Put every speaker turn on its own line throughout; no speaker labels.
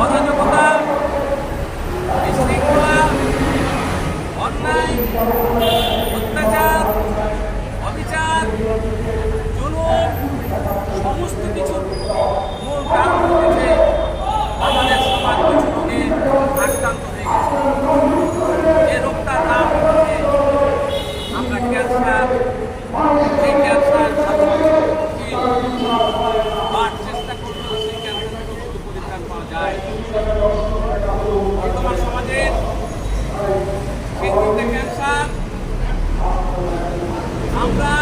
অরাজকতা বিশৃঙ্খলা অন্যায় অত্যাচার অবিচার জুলুম সমস্ত কিছুর মূল কারণ হচ্ছে আমাদের সমাজ কিছু রোগে আক্রান্ত হয়ে গেছে যে রোগটার নাম হচ্ছে আমরা ক্যান্সার সেই ক্যান্সার আর চেষ্টা করলেও সেই ক্যান্সার থেকে শুধু পরিত্রাণ পাওয়া যায় বর্তমান সমাজের এই তিনটে ক্যান্সার আমরা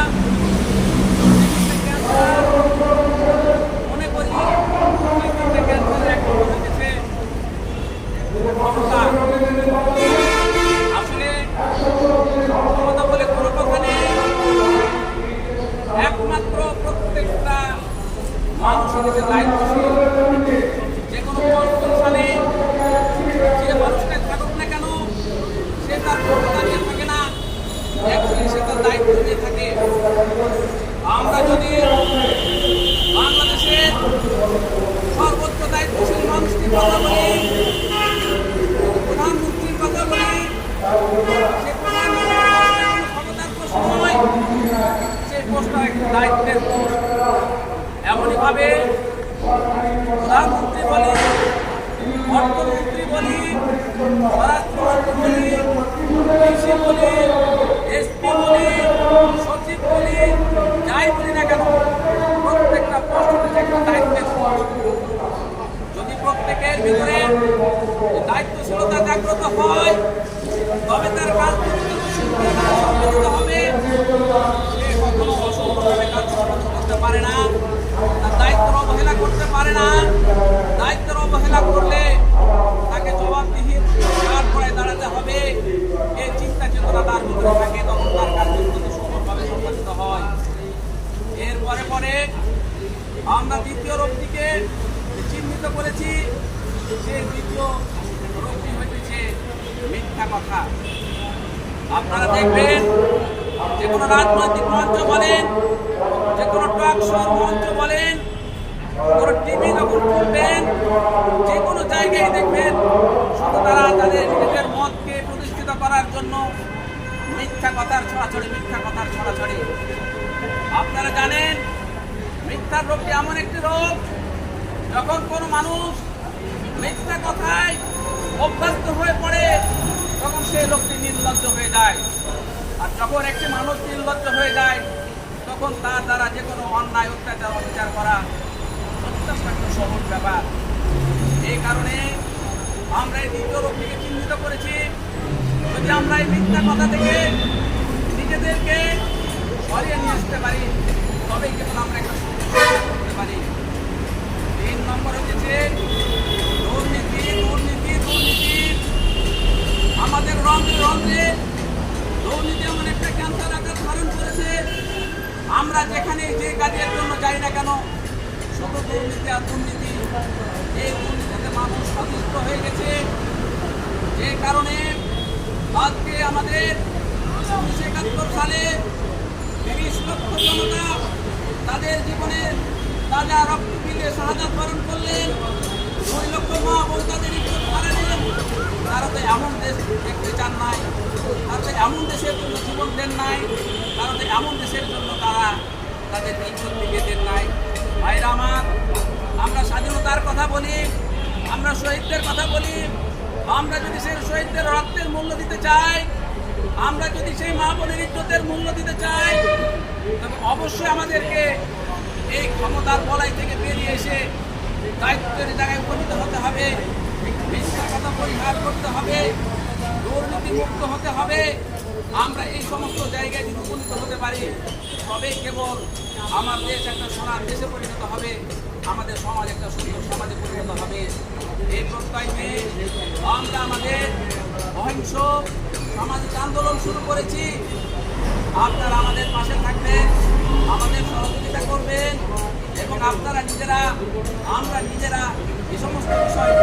তিনটে ক্যান্সার মনে করি এই তিনটে ক্যান্সারের এক নম্বর হয়েছে ক্ষমতা আসলে ক্ষমতা বলে কোনো কথা নেই একমাত্র প্রত্যেকটা মানুষের যে দায়িত্বশীল যে কোনো কর্মস্থানে যে মানুষটা থাকুক না কেন সে তার ক্ষমতা নিয়ে থাকে না অ্যাকচুয়ালি সে তার দায়িত্ব নিয়ে থাকে আমরা যদি বাংলাদেশের সর্বোচ্চ দায়িত্বশীল মানুষটির কথা বলি প্রধানমন্ত্রীর কথা বলি সে প্রধানমন্ত্রীর ক্ষমতার প্রশ্ন নয় সেই পোস্টটা একটি দায়িত্বের পোস্ট এমনইভাবে প্রধানমন্ত্রী বলি অর্থমন্ত্রী বলি স্বরাষ্ট্রমন্ত্রী বলি বলি, এসপি বলি, সচিব বলি, যাই বলি না কেন, প্রত্যেকটা পোস্ট যদি প্রত্যেকের ভিতরে দায়িত্বশীলতা জাগ্রত হয়, তবে তার কাজ সম্পাদিত হবে। সে কখনো অসম্পূর্ণভাবে কাজ করতে পারে না, তার দায়িত্বের অবহেলা করতে পারে না। দায়িত্বের অবহেলা করলে আমরা দ্বিতীয় রোগটিকে চিহ্নিত করেছি, সে দ্বিতীয় রোগটি হইতেছে মিথ্যা কথা। আপনারা দেখবেন, যে কোনো রাজনৈতিক মঞ্চ বলেন, যে কোনো টক শোর মঞ্চ বলেন, কোনো টিভি যখন খুলবেন, যে কোনো জায়গায় দেখবেন, শুধু তারা তাদের নিজেদের মতকে প্রতিষ্ঠিত করার জন্য মিথ্যা কথার ছড়াছড়ি, মিথ্যা কথার ছড়াছড়ি। আপনারা জানেন মিথ্যার রোগটি এমন একটি রোগ যখন কোনো মানুষ মিথ্যা কথায় অভ্যস্ত হয়ে পড়ে, তখন সেই লোকটি নির্লজ্জ হয়ে যায়। আর যখন একটি মানুষ নির্লজ্জ হয়ে যায়, তখন তার দ্বারা যে কোনো অন্যায়, অত্যাচার, অবিচার করা একটা সহজ ব্যাপার। এই কারণে আমরা এই দ্বিতীয় রোগটিকে চিহ্নিত করেছি। যদি আমরা এই মিথ্যা কথা থেকে নিজেদেরকে সরিয়ে নিয়ে আসতে পারি, তবেই কিন্তু আমরা একটা আমরা যেখানে যে কাজের জন্য যাই না কেন শুধু দুর্নীতি আর দুর্নীতি, এই দুর্নীতিতে মানুষ সন্তুষ্ট হয়ে গেছে। যে কারণে আজকে আমাদের উনিশশো একাত্তর সালে তিরিশ লক্ষ জনতা তাদের জীবনে তাজা রক্ত বিলে শাহাদ বরণ করলেন। দুই লক্ষ মা বোন তাদের ইজ্জত হারালেন। তারা তো এমন দেশ দেখতে চান নাই। তারা তো এমন দেশের জন্য জীবন দেন নাই। তারা তো এমন দেশের জন্য তাদের বিলিয়ে দেন নাই। ভাইরা আমার, আমরা স্বাধীনতার কথা বলি, আমরা শহীদদের কথা বলি, আমরা যদি সেই শহীদদের রক্তের মূল্য দিতে চাই, আমরা যদি সেই মা বোনের ইজ্জতের মূল্য দিতে চাই, তবে অবশ্যই আমাদেরকে এই ক্ষমতার বলাই থেকে বেরিয়ে এসে দায়িত্বের জায়গায় উপনীত হতে হবে মিথ্যা কথা পরিহার করতে হবে দুর্নীতি মুক্ত হতে হবে আমরা এই সমস্ত জায়গায় যদি উপনীত হতে পারি তবেই কেবল আমার দেশ একটা সোনার দেশে পরিণত হবে, আমাদের সমাজ একটা সুন্দর সমাজে পরিণত হবে। এই প্রত্যয় নিয়ে আমরা আমাদের অহিংস সামাজিক আন্দোলন শুরু করেছি। আপনারা আমাদের পাশে থাকবেন, আমাদের সহযোগিতা করবেন, এবং আপনারা নিজেরা, আমরা নিজেরা এই সমস্ত বিষয়গুলিকে